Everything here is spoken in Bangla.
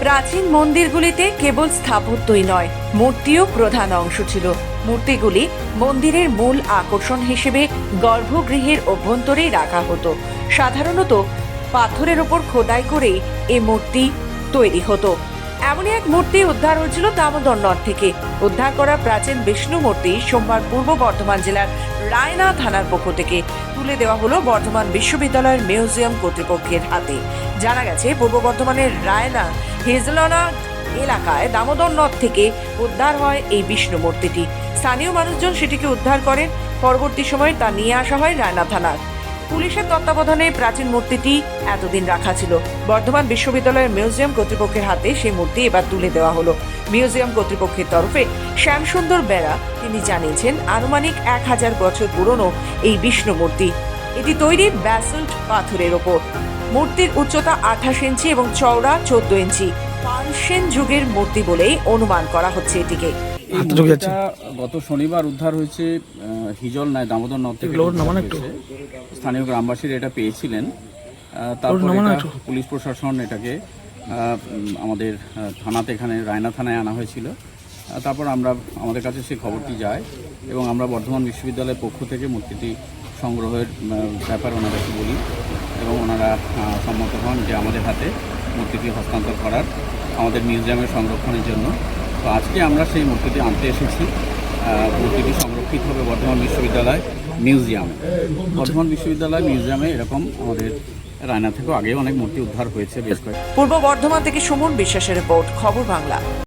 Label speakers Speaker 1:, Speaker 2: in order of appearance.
Speaker 1: প্রাচীন মন্দিরগুলিতে কেবল স্থাপত্যই নয়, মূর্তিও প্রধান অংশ ছিল। মূর্তিগুলি মন্দিরের মূল আকর্ষণ হিসেবে গর্ভগৃহের অভ্যন্তরেই রাখা হতো। সাধারণত পাথরের ওপর খোদাই করেই এ মূর্তি তৈরি হতো। এমনই এক মূর্তি উদ্ধার হয়েছিল দামোদর নদ থেকে। উদ্ধার করা প্রাচীন বিষ্ণু মূর্তি সোমবার পূর্ব বর্ধমান জেলার রায়না থানার পক্ষ থেকে। তুলে দেওয়া হলো বর্ধমান বিশ্ববিদ্যালয়ের মিউজিয়াম কর্তৃপক্ষের হাতে। জানা গেছে, পূর্ব বর্ধমানের রায়না হেজলনা এলাকায় দামোদর নদ থেকে উদ্ধার হয় এই বিষ্ণু মূর্তিটি। স্থানীয় মানুষজন সেটিকে উদ্ধার করেন। পরবর্তী সময়ে তা নিয়ে আসা হয় রায়না থানার। পুলিশের তত্ত্বাবধানে প্রাচীন মূর্তিটি এতদিন রাখা ছিল। বর্ধমান বিশ্ববিদ্যালয়ের মিউজিয়াম কর্তৃপক্ষের হাতে সেই মূর্তি এবার তুলে দেওয়া হলো। মিউজিয়াম কর্তৃপক্ষের তরফে শ্যামসুন্দর বেড়া তিনি জানিয়েছেন, আনুমানিক এক হাজার বছর পুরনো এই বিষ্ণু মূর্তি। এটি তৈরি ব্যাসল্ট পাথরের ওপর। মূর্তির উচ্চতা আঠাশ ইঞ্চি এবং চওড়া চোদ্দ ইঞ্চি। পালসেন যুগের মূর্তি বলেই অনুমান করা হচ্ছে এটিকে।
Speaker 2: গত শনিবার উদ্ধার হয়েছে আহ, হিজল নাই দামোদর নদ থেকে। স্থানীয় গ্রামবাসীরা এটা পেয়েছিলেন। আহ, তারপর পুলিশ প্রশাসন এটাকে আহ, আমাদের থানাতে এখানে রায়না থানায় আনা হয়েছিল। তারপর আমরা আমাদের কাছে সেই খবরটি যায় এবং আমরা বর্ধমান বিশ্ববিদ্যালয়ের পক্ষ থেকে মূর্তিটি সংগ্রহের ব্যাপার ওনাদেরকে বলি এবং ওনারা সম্মত হন যে আমাদের হাতে মূর্তিটি হস্তান্তর করার, আমাদের মিউজিয়ামের সংরক্ষণের জন্য। তো আজকে আমরা সেই মূর্তিটি আনতে এসেছি। মূর্তিটি সংরক্ষিত হবে বর্ধমান বিশ্ববিদ্যালয় মিউজিয়ামে। বর্ধমান বিশ্ববিদ্যালয় মিউজিয়ামে এরকম আমাদের রায়না থেকেও আগেও অনেক মূর্তি উদ্ধার হয়েছে, বেশ কয়েক
Speaker 1: পূর্ব বর্ধমান থেকে সুমন বিশ্বাসের রিপোর্ট, খবর বাংলা।